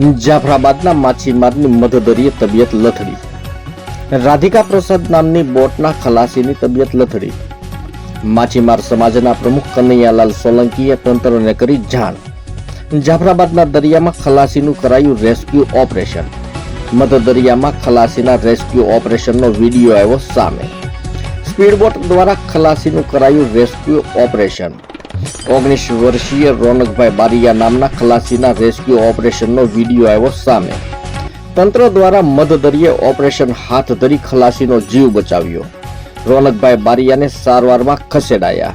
જાફરાબાદના માછીમારની મધદરીએ તબિયત લથડી. રાધિકા પ્રસાદ નામની બોટના ખલાસીની તબિયત લથડી. માછીમાર સમાજના પ્રમુખ કનૈયાલાલ સોલંકીએ તંત્રને કરી જાણ. જાફરાબાદના દરિયામાં ખલાસીનું કરાયું રેસ્ક્યુ ઓપરેશન. મધદરિયામાં ખલાસીના રેસ્ક્યુ ઓપરેશનનો વીડિયો આવ્યો સામે. સ્પીડબોટ દ્વારા ખલાસીનું કરાયું રેસ્ક્યુ ઓપરેશન. ઓગણીસ વર્ષીય રોનકભાઈ બારિયા નામના ખલાસીના રેસ્ક્યુ ઓપરેશનનો વીડિયો આવ્યો સામે. તંત્ર દ્વારા મધદરિયે ઓપરેશન હાથ ધરી ખલાસીનો જીવ બચાવ્યો. રોનકભાઈ બારિયાને સારવારમાં ખસેડાયા.